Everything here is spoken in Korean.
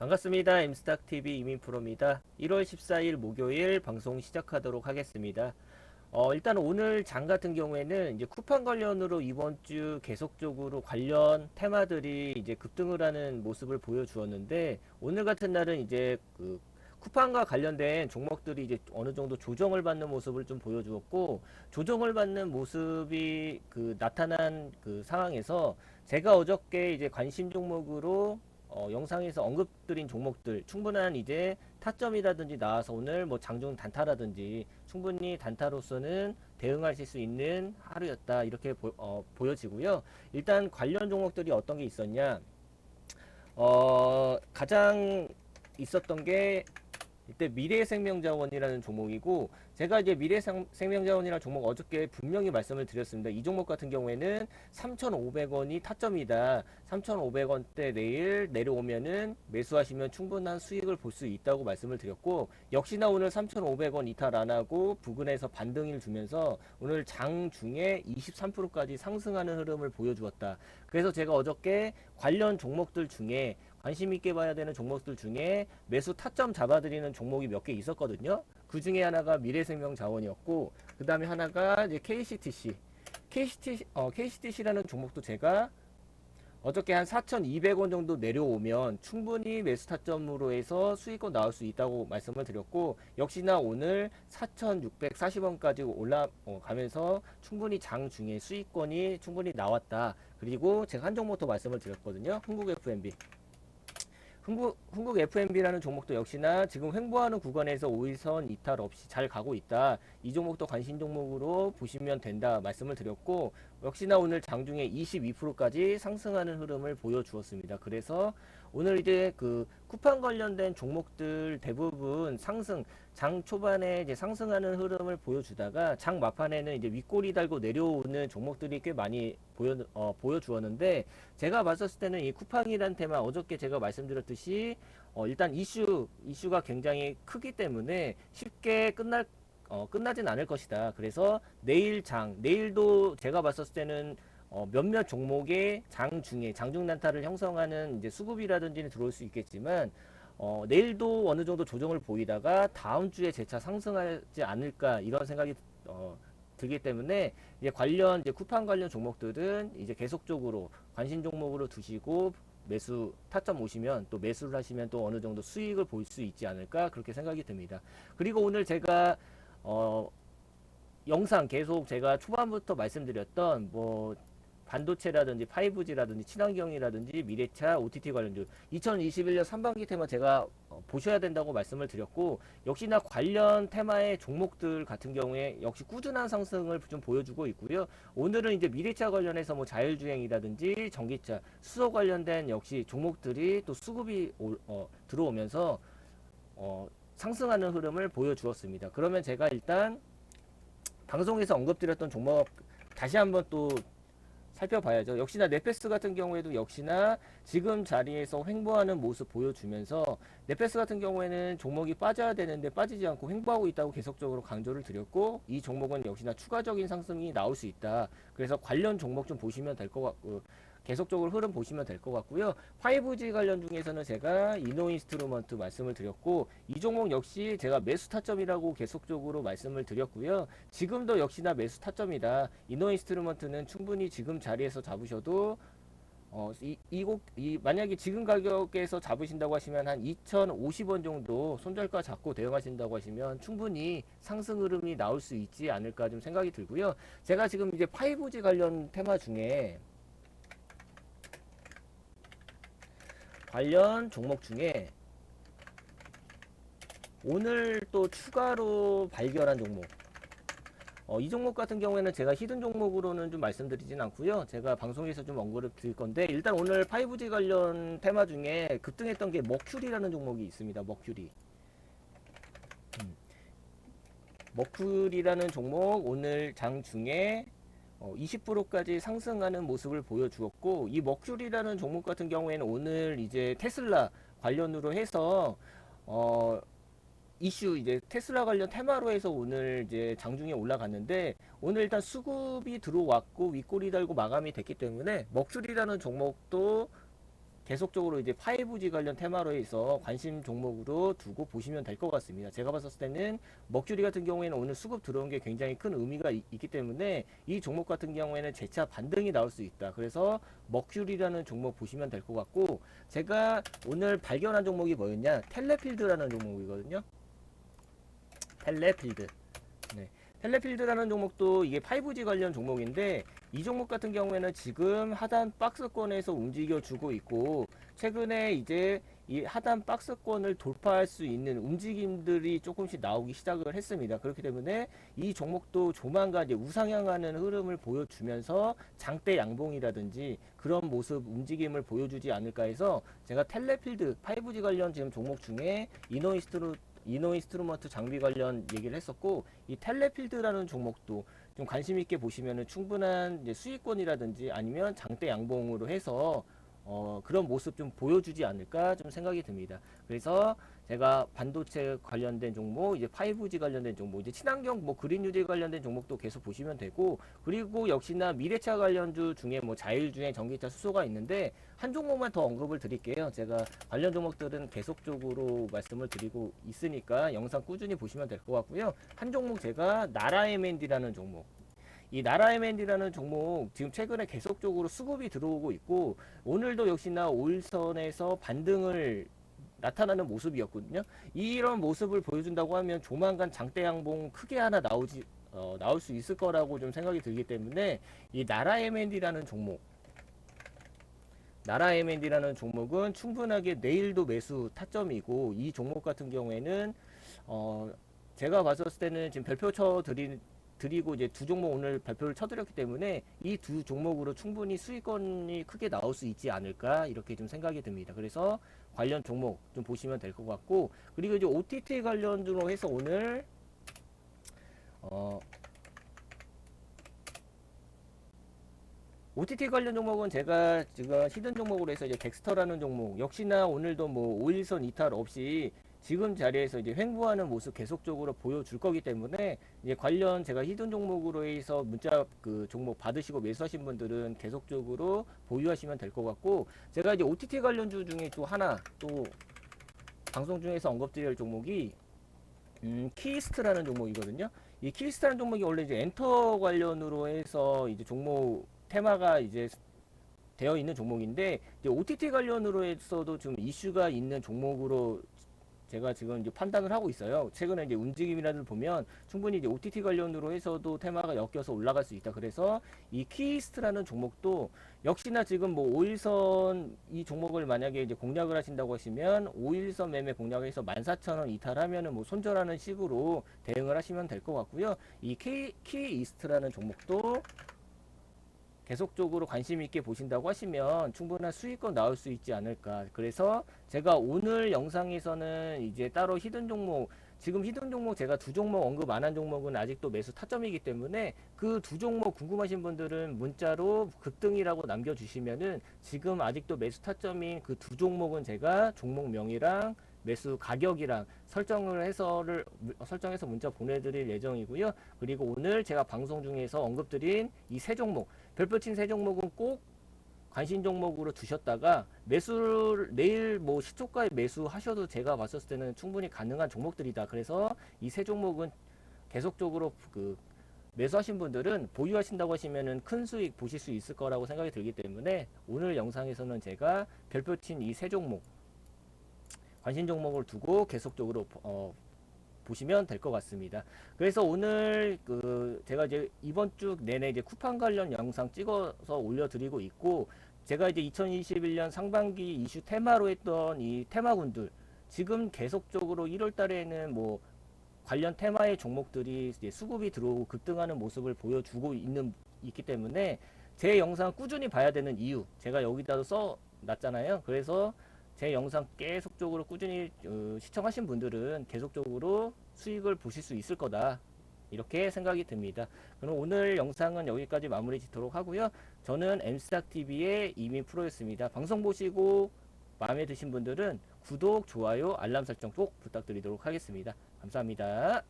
반갑습니다. 임스탁TV 이민프로입니다. 1월 14일 목요일 방송 시작하도록 하겠습니다. 어, 일단 오늘 장 같은 경우에는 이제 쿠팡 관련으로 이번 주 계속적으로 관련 테마들이 이제 급등을 하는 모습을 보여주었는데 오늘 같은 날은 이제 그 쿠팡과 관련된 종목들이 이제 어느 정도 조정을 받는 모습을 좀 보여주었고 조정을 받는 모습이 그 나타난 그 상황에서 제가 어저께 이제 관심 종목으로 어, 영상에서 언급드린 종목들 충분한 이제 타점이라든지 나와서 오늘 뭐 장중 단타라든지 충분히 단타로서는 대응하실 수 있는 하루였다 이렇게 보, 어, 보여지고요. 일단 관련 종목들이 어떤 게 있었냐? 어, 가장 있었던 게 이때 미래생명자원이라는 종목이고 제가 이제 미래생명자원이라는 종목 어저께 분명히 말씀을 드렸습니다. 이 종목 같은 경우에는 3,500원이 타점이다. 3,500원대 내일 내려오면은 매수하시면 충분한 수익을 볼 수 있다고 말씀을 드렸고 역시나 오늘 3,500원 이탈 안 하고 부근에서 반등을 주면서 오늘 장 중에 23%까지 상승하는 흐름을 보여주었다. 그래서 제가 어저께 관련 종목들 중에 관심 있게 봐야 되는 종목들 중에 매수 타점 잡아드리는 종목이 몇 개 있었거든요. 그 중에 하나가 미래생명 자원이었고, 그 다음에 하나가 이제 KCTC. KCTC, 어, KCTC라는 종목도 제가 어저께 한 4,200원 정도 내려오면 충분히 매수 타점으로 해서 수익권 나올 수 있다고 말씀을 드렸고, 역시나 오늘 4,640원까지 올라가면서 충분히 장 중에 수익권이 충분히 나왔다. 그리고 제가 한 종목 더 말씀을 드렸거든요. 흥국 FMB. 흥국, 흥국 FMB라는 종목도 역시나 지금 횡보하는 구간에서 5일선 이탈 없이 잘 가고 있다. 이 종목도 관심 종목으로 보시면 된다 말씀을 드렸고 역시나 오늘 장중에 22%까지 상승하는 흐름을 보여주었습니다. 그래서 오늘 이제 그 쿠팡 관련된 종목들 대부분 상승 장 초반에 이제 상승하는 흐름을 보여주다가 장 막판에는 이제 윗꼬리 달고 내려오는 종목들이 꽤 많이 보여 어, 보여주었는데 제가 봤었을 때는 이 쿠팡이란 테마 어저께 제가 말씀드렸듯이 어, 일단 이슈 이슈가 굉장히 크기 때문에 쉽게 끝날 어, 끝나진 않을 것이다. 그래서 내일 장 내일도 제가 봤었을 때는 어, 몇몇 종목의 장 중에 장중 단타를 형성하는 이제 수급이라든지는 들어올 수 있겠지만 어, 내일도 어느 정도 조정을 보이다가 다음 주에 재차 상승하지 않을까 이런 생각이 어, 들기 때문에 이제 관련 이제 쿠팡 관련 종목들은 이제 계속적으로 관심 종목으로 두시고 매수 타점 오시면 또 매수를 하시면 또 어느 정도 수익을 볼 수 있지 않을까 그렇게 생각이 듭니다. 그리고 오늘 제가 어 영상 계속 제가 초반부터 말씀드렸던 뭐 반도체라든지 5G라든지 친환경이라든지 미래차 OTT 관련주 2021년 상반기 테마 제가 어, 보셔야 된다고 말씀을 드렸고 역시나 관련 테마의 종목들 같은 경우에 역시 꾸준한 상승을 좀 보여주고 있고요. 오늘은 이제 미래차 관련해서 뭐 자율주행이라든지 전기차 수소 관련된 역시 종목들이 또 수급이 올- 어, 들어오면서 어, 상승하는 흐름을 보여주었습니다. 그러면 제가 일단 방송에서 언급드렸던 종목 다시 한번 또 살펴봐야죠. 역시나 네페스 같은 경우에도 역시나 지금 자리에서 횡보하는 모습 보여주면서 네페스 같은 경우에는 종목이 빠져야 되는데 빠지지 않고 횡보하고 있다고 계속적으로 강조를 드렸고 이 종목은 역시나 추가적인 상승이 나올 수 있다. 그래서 관련 종목 좀 보시면 될 것 같고 계속적으로 흐름 보시면 될 것 같고요. 5G 관련 중에서는 제가 이노 인스트루먼트 말씀을 드렸고 이 종목 역시 제가 매수 타점이라고 계속적으로 말씀을 드렸고요. 지금도 역시나 매수 타점이다. 이노 인스트루먼트는 충분히 지금 자리에서 잡으셔도 어, 이, 이 곡, 이, 만약에 지금 가격에서 잡으신다고 하시면 한 2,050원 정도 손절가 잡고 대응하신다고 하시면 충분히 상승 흐름이 나올 수 있지 않을까 좀 생각이 들고요. 제가 지금 이제 5G 관련 테마 중에 관련 종목 중에 오늘 또 추가로 발견한 종목 어, 이 종목 같은 경우에는 제가 히든 종목으로는 좀 말씀드리진 않고요. 제가 방송에서 좀 언급을 드릴 건데 일단 오늘 5G 관련 테마 중에 급등했던 게 머큐리라는 종목이 있습니다. 머큐리. 음. 머큐리라는 종목 오늘 장 중에 어, 20%까지 상승하는 모습을 보여주었고 이 머큐리라는 종목 같은 경우에는 오늘 이제 테슬라 관련으로 해서 어, 이슈 이제 테슬라 관련 테마로 해서 오늘 이제 장중에 올라갔는데 오늘 일단 수급이 들어왔고 윗꼬리 달고 마감이 됐기 때문에 먹줄이라는 종목도 계속적으로 이제 5G 관련 테마로 해서 관심 종목으로 두고 보시면 될 것 같습니다. 제가 봤을 때는 먹주리 같은 경우에는 오늘 수급 들어온 게 굉장히 큰 의미가 있, 기 때문에 이 종목 같은 경우에는 재차 반등이 나올 수 있다. 그래서 먹주리라는 종목 보시면 될 것 같고 제가 오늘 발견한 종목이 뭐였냐? 텔레필드라는 종목이거든요. 텔레필드. 네. 텔레필드라는 종목도 이게 5G 관련 종목인데 이 종목 같은 경우에는 지금 하단 박스권에서 움직여주고 있고 최근에 이제 이 하단 박스권을 돌파할 수 있는 움직임들이 조금씩 나오기 시작을 했습니다. 그렇기 때문에 이 종목도 조만간 이제 우상향하는 흐름을 보여주면서 장대 양봉이라든지 그런 모습 움직임을 보여주지 않을까 해서 제가 텔레필드 5G 관련 지금 종목 중에 이노이스트로 이노인스트루먼트 장비 관련 얘기를 했었고 이 텔레필드라는 종목도 좀 관심 있게 보시면은 충분한 이제 수익권이라든지 아니면 장대 양봉으로 해서 어, 그런 모습 좀 보여주지 않을까 좀 생각이 듭니다. 그래서 제가 반도체 관련된 종목, 이제 5G 관련된 종목, 이제 친환경 뭐 그린 뉴딜 관련된 종목도 계속 보시면 되고, 그리고 역시나 미래차 관련주 중에 뭐 자율주행, 전기차, 수소가 있는데 한 종목만 더 언급을 드릴게요. 제가 관련 종목들은 계속적으로 말씀을 드리고 있으니까 영상 꾸준히 보시면 될 것 같고요. 한 종목 제가 나라 M&D라는 종목. 이 나라 M&D라는 종목 지금 최근에 계속적으로 수급이 들어오고 있고 오늘도 역시나 5일선에서 반등을 나타나는 모습이었거든요. 이런 모습을 보여준다고 하면 조만간 장대 양봉 크게 하나 나오지 어, 나올 수 있을 거라고 좀 생각이 들기 때문에 이 나라 M&D라는 종목 나라 M&D라는 종목은 충분하게 내일도 매수 타점이고 이 종목 같은 경우에는 어 제가 봤을 때는 지금 별표 쳐 드린 드리고 이제 두 종목 오늘 발표를 쳐드렸기 때문에 이 두 종목으로 충분히 수익권이 크게 나올 수 있지 않을까 이렇게 좀 생각이 듭니다. 그래서 관련 종목 좀 보시면 될 것 같고 그리고 이제 OTT 관련으로 해서 오늘 어 OTT 관련 종목은 제가 지금 히든 종목으로 해서 이제 덱스터라는 종목 역시나 오늘도 뭐 5일선 이탈 없이 지금 자리에서 이제 횡보하는 모습 계속적으로 보여줄 거기 때문에 이제 관련 제가 히든 종목으로 해서 문자 그 종목 받으시고 매수하신 분들은 계속적으로 보유하시면 될 것 같고 제가 이제 OTT 관련주 중에 또 하나 또 방송 중에서 언급드릴 종목이 음, 키스트라는 종목이거든요. 이 키스트라는 종목이 원래 이제 엔터 관련으로 해서 이제 종목 테마가 이제 되어 있는 종목인데 이제 OTT 관련으로 해서도 좀 이슈가 있는 종목으로 제가 지금 이제 판단을 하고 있어요. 최근에 이제 움직임이라는 보면 충분히 이제 OTT 관련으로 해서도 테마가 엮여서 올라갈 수 있다. 그래서 이 키스트라는 종목도 역시나 지금 뭐 5일선 이 종목을 만약에 이제 공략을 하신다고 하시면 5일선 매매 공략에서 14,000원 이탈하면은 뭐 손절하는 식으로 대응을 하시면 될 것 같고요. 이 K, 키이스트라는 종목도 계속적으로 관심 있게 보신다고 하시면 충분한 수익권 나올 수 있지 않을까. 그래서 제가 오늘 영상에서는 이제 따로 히든 종목, 지금 히든 종목 제가 두 종목 언급 안 한 종목은 아직도 매수 타점이기 때문에 그 두 종목 궁금하신 분들은 문자로 급등이라고 남겨주시면은 지금 아직도 매수 타점인 그 두 종목은 제가 종목명이랑 매수 가격이랑 설정을 해서를 설정해서 문자 보내드릴 예정이고요. 그리고 오늘 제가 방송 중에서 언급드린 이 세 종목 별표친 세 종목은 꼭 관심 종목으로 두셨다가 매수를 내일 뭐 시초가에 매수하셔도 제가 봤을 때는 충분히 가능한 종목들이다. 그래서 이 세 종목은 계속적으로 그 매수하신 분들은 보유하신다고 하시면은 큰 수익 보실 수 있을 거라고 생각이 들기 때문에 오늘 영상에서는 제가 별표친 이 세 종목 관심 종목을 두고 계속적으로 어, 보시면 될 것 같습니다. 그래서 오늘 그 제가 이제 이번 주 내내 이제 쿠팡 관련 영상 찍어서 올려드리고 있고 제가 이제 2021년 상반기 이슈 테마로 했던 이 테마군들 지금 계속적으로 1월 달에는 뭐 관련 테마의 종목들이 수급이 들어오고 급등하는 모습을 보여주고 있는 있기 때문에 제 영상 꾸준히 봐야 되는 이유 제가 여기다도 써 놨잖아요. 그래서 제 영상 계속적으로 꾸준히 어, 시청하신 분들은 계속적으로 수익을 보실 수 있을 거다. 이렇게 생각이 듭니다. 그럼 오늘 영상은 여기까지 마무리 짓도록 하고요. 저는 엠스닥TV의 이민 프로였습니다. 방송 보시고 마음에 드신 분들은 구독, 좋아요, 알람 설정 꼭 부탁드리도록 하겠습니다. 감사합니다.